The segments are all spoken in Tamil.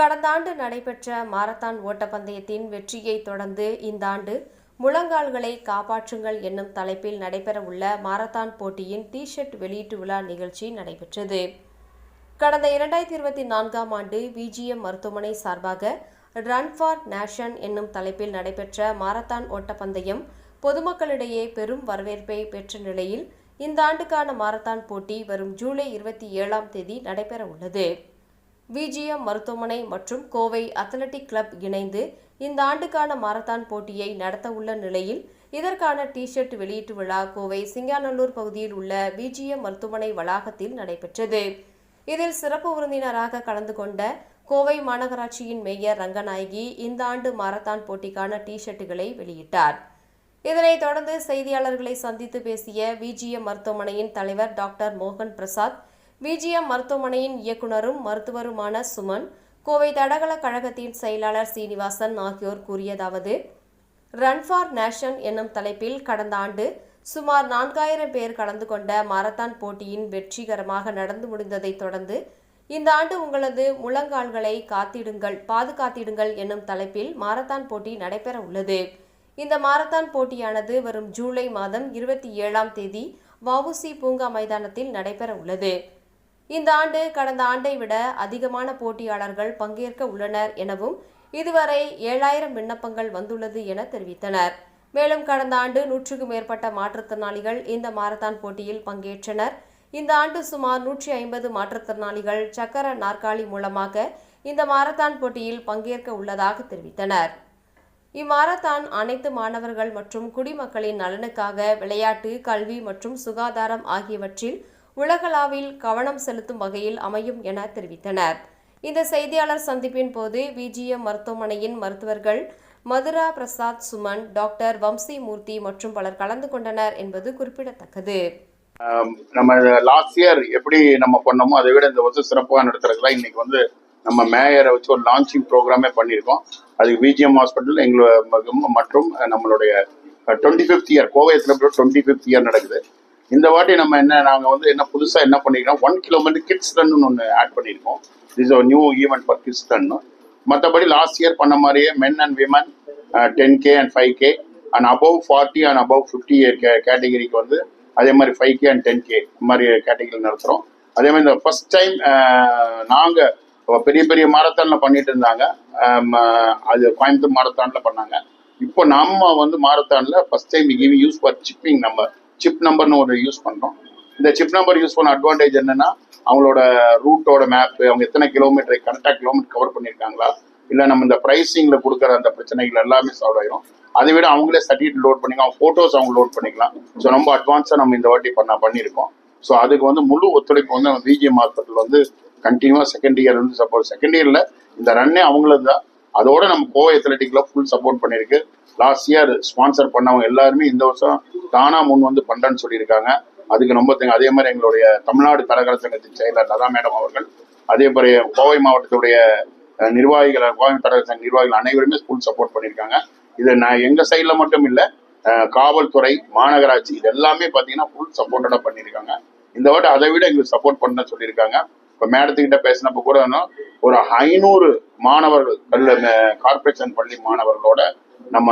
கடந்த ஆண்டு நடைபெற்ற மாரத்தான் ஓட்டப்பந்தயத்தின் வெற்றியை தொடர்ந்து இந்த ஆண்டு முழங்கால்களை காப்பாற்றுங்கள் என்னும் தலைப்பில் நடைபெறவுள்ள மாரத்தான் போட்டியின் டி ஷர்ட் வெளியீட்டு விழா நிகழ்ச்சி நடைபெற்றது. கடந்த இரண்டாயிரத்தி இருபத்தி நான்காம் ஆண்டு விஜிஎம் மருத்துவமனை சார்பாக ரன் ஃபார் நேஷன் என்னும் தலைப்பில் நடைபெற்ற மாரத்தான் ஓட்டப்பந்தயம் பொதுமக்களிடையே பெரும் வரவேற்பை பெற்ற நிலையில் இந்த ஆண்டுக்கான மாரத்தான் போட்டி வரும் ஜூலை இருபத்தி ஏழாம் தேதி நடைபெறவுள்ளது. விஜிஎம் மருத்துவமனை மற்றும் கோவை அத்லெட்டிக் கிளப் இணைந்து இந்த ஆண்டுக்கான மாரத்தான் போட்டியை நடத்த உள்ள நிலையில் இதற்கான டி ஷர்ட் வெளியீட்டு விழா கோவை சிங்காநல்லூர் பகுதியில் உள்ள விஜிஎம் மருத்துவமனை வளாகத்தில் நடைபெற்றது. இதில் சிறப்பு விருந்தினராக கலந்து கொண்ட கோவை மாநகராட்சியின் மேயர் ரங்கநாயகி இந்த ஆண்டு மாரத்தான் போட்டிக்கான டி ஷர்ட்டுகளை வெளியிட்டார். இதனைத் தொடர்ந்து செய்தியாளர்களை சந்தித்து பேசிய விஜிஎம் மருத்துவமனையின் தலைவர் டாக்டர் மோகன் பிரசாத் விஜிஎம் மருத்துவமனையின் இயக்குனரும் மருத்துவருமான சுமன் கோவை தடகள கழகத்தின் செயலாளர் சீனிவாசன் ஆகியோர் கூறியதாவது ரன் ஃபார் நேஷன் என்னும் தலைப்பில் கடந்த ஆண்டு சுமார் நான்காயிரம் பேர் கலந்து கொண்ட மாரத்தான் போட்டியின் வெற்றிகரமாக நடந்து முடிந்ததைத் தொடர்ந்து இந்த ஆண்டு உங்களது முழங்கால்களை காத்திடுங்கள் பாதுகாத்திடுங்கள் என்னும் தலைப்பில் மாரத்தான் போட்டி நடைபெற உள்ளது. இந்த மாரத்தான் போட்டியானது வரும் ஜூலை மாதம் இருபத்தி ஏழாம் தேதி வவுசி பூங்கா மைதானத்தில் நடைபெற உள்ளது. இந்த ஆண்டு கடந்த ஆண்டை விட அதிகமான போட்டியாளர்கள் பங்கேற்க உள்ளனர் எனவும் இதுவரை ஏழாயிரம் விண்ணப்பங்கள் வந்துள்ளது என தெரிவித்தனர். மேலும் கடந்த ஆண்டு நூற்றுக்கும் மேற்பட்ட மாற்றுத்திறனாளிகள் இந்த மாரத்தான் போட்டியில் பங்கேற்றனர். இந்த ஆண்டு சுமார் நூற்றி ஐம்பது மாற்றுத்திறனாளிகள் சக்கர நாற்காலி மூலமாக இந்த மாரத்தான் போட்டியில் பங்கேற்க உள்ளதாக தெரிவித்தனர். இம்மாரத்தான் அனைத்து மாணவர்கள் மற்றும் குடிமக்களின் நலனுக்காக விளையாட்டு கல்வி மற்றும் சுகாதாரம் ஆகியவற்றில் உலகளாவில் கவனம் செலுத்தும் வகையில் அமையும் என தெரிவித்தனர். இந்த செய்தியாளர் சந்திப்பின் போது விஜிஎம் மருத்துவமனையின் மருத்துவர்கள் மதுரா பிரசாத் சுமன் டாக்டர் வம்சி மூர்த்தி மற்றும் பலர் கலந்து கொண்டனர் என்பது குறிப்பிடத்தக்கது. நம்ம லாஸ்ட் இயர் எப்படி நம்ம பண்ணோமோ அதை விட இந்த வருஷம் சிறப்பாக நடத்துறதுல இன்னைக்கு வந்து நம்ம மேயரை வச்சு ஒரு லான்ச்சிங் ப்ரோக்ராமே பண்ணியிருக்கோம். அதுக்கு விஜிஎம் ஹாஸ்பிட்டல் எங்களோட மற்றும் நம்மளுடைய twenty fifth year Kovai twenty fifth year நடக்குது. இந்த வாட்டி நம்ம என்ன நாங்கள் வந்து என்ன புதுசாக என்ன பண்ணிக்கிறோம் ஒன் கிலோமீட்டர் கிட்ஸ் ரன்னு ஒன்று ஆட் பண்ணியிருக்கோம் இஸ் ஒரு new event for kids run மற்றபடி லாஸ்ட் இயர் பண்ண மாதிரியே men and women ten K and five K and above forty and above fifty கேட்டகரிக்கு வந்து அதே மாதிரி five K and ten K மாதிரி கேட்டகரி நடத்துகிறோம் அதே மாதிரி இந்த ஃபர்ஸ்ட் டைம் நாங்கள் பெரிய பெரிய மாரத்தானில் பண்ணிட்டு இருந்தாங்க. Um, uh, அது கோயம்புத்தூர் மாரத்தானில் பண்ணாங்க. இப்போ நம்ம வந்து மாரத்தானில் first time give use for chipping நம்ம சிப் நம்பர்னு ஒரு யூஸ் பண்ணுறோம் இந்த சிப் நம்பர் யூஸ் பண்ண அட்வான்டேஜ் என்னன்னா அவங்களோட ரூட்டோட மேப்பு அவங்க எத்தனை கிலோமீட்டர் கரெக்டாக கிலோமீட்டர் கவர் பண்ணியிருக்காங்களா இல்லை நம்ம இந்த ப்ரைஸிங்கில் கொடுக்குற அந்த பிரச்சனைகள் எல்லாமே சால்வ் ஆயிரும். அதை விட அவங்களே சர்டிஃபிகேட் லோட் பண்ணிக்கலாம். ஃபோட்டோஸ் அவங்க லோட் பண்ணிக்கலாம். ஸோ ரொம்ப அட்வான்ஸாக நம்ம இந்த வாட்டி பண்ண பண்ணியிருக்கோம். ஸோ அதுக்கு வந்து முழு ஒத்துழைப்பு வந்து நம்ம பிஜிஎம் ஹாஸ்பிட்டல் வந்து கண்டினியூவாக செகண்ட் இயர் வந்து சப்போஸ் செகண்ட் இயரில் இந்த ரன்னே அவங்களது தான். அதோட நம்ம கோவை அத்லெட்டிக்ல ஃபுல் சப்போர்ட் பண்ணியிருக்கு. லாஸ்ட் இயர் ஸ்பான்சர் பண்ணவங்க எல்லாருமே இந்த வருஷம் தானா முன் வந்து பண்றேன்னு சொல்லியிருக்காங்க. அதுக்கு ரொம்ப அதே மாதிரி எங்களுடைய தமிழ்நாடு தடகள சங்கத்தின் செயலர் லதா மேடம் அவர்கள் அதே மாதிரி கோவை மாவட்டத்துடைய நிர்வாகிகள் கோவை தடகள சங்க நிர்வாகிகள் அனைவருமே ஃபுல் சப்போர்ட் பண்ணியிருக்காங்க. இது நான் எங்க சைடில் மட்டும் இல்லை காவல்துறை மாநகராட்சி இது எல்லாமே பார்த்தீங்கன்னா ஃபுல் சப்போர்ட்டடாக பண்ணியிருக்காங்க. இந்த வாட்டி அதை விட எங்களுக்கு சப்போர்ட் பண்ண சொல்லியிருக்காங்க. இப்போ மேடத்துக்கிட்ட பேசினப்ப கூட ஒரு ஐநூறு மாணவர்கள் கல்ல கார்பரேஷன் பள்ளி மாணவர்களோட நம்ம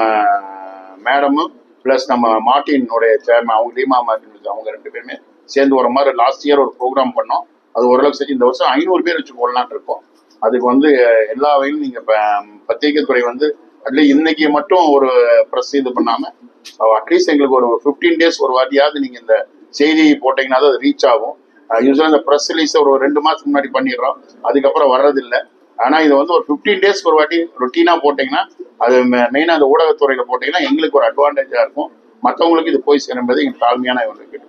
மேடமும் ப்ளஸ் நம்ம மார்டினுடைய சேர்மன் அவங்க லீமா மார்டின் அவங்க ரெண்டு பேருமே சேர்ந்து வர மாதிரி லாஸ்ட் இயர் ஒரு ப்ரோக்ராம் பண்ணோம். அது ஓரளவுக்கு சரி இந்த வருஷம் ஐநூறு பேர் வச்சு போடலான் இருக்கோம். அதுக்கு வந்து எல்லா வகையிலும் நீங்க பத்திரிகைத்துறை பத்திரிகை துறை வந்து அதுல இன்னைக்கு மட்டும் ஒரு ப்ரெஸ் இது பண்ணாம அட்லீஸ்ட் எங்களுக்கு ஒரு ஃபிஃப்டீன் டேஸ் ஒரு வாட்டியாவது நீங்க இந்த செய்தி போட்டீங்கன்னா தான் அது ரீச் ஆகும். யூஸ்வலாக இந்த ப்ரெஸ் ரிலீஸ் ஒரு ரெண்டு மாசத்துக்கு முன்னாடி பண்ணிடுறோம். அதுக்கப்புறம் வர்றதில்லை. ஆனா இது வந்து ஒரு ஃபிஃப்டீன் டேஸ்க்கு ஒரு வாட்டி ரொட்டீனா போட்டீங்கன்னா அது மெயினாக அந்த ஊடகத்துறையில போட்டீங்கன்னா எங்களுக்கு ஒரு அட்வான்டேஜாக இருக்கும். மற்றவங்களுக்கு இது போய் சேரும்போது எங்களுக்கு தாழ்மையான ஒரு கேட்டு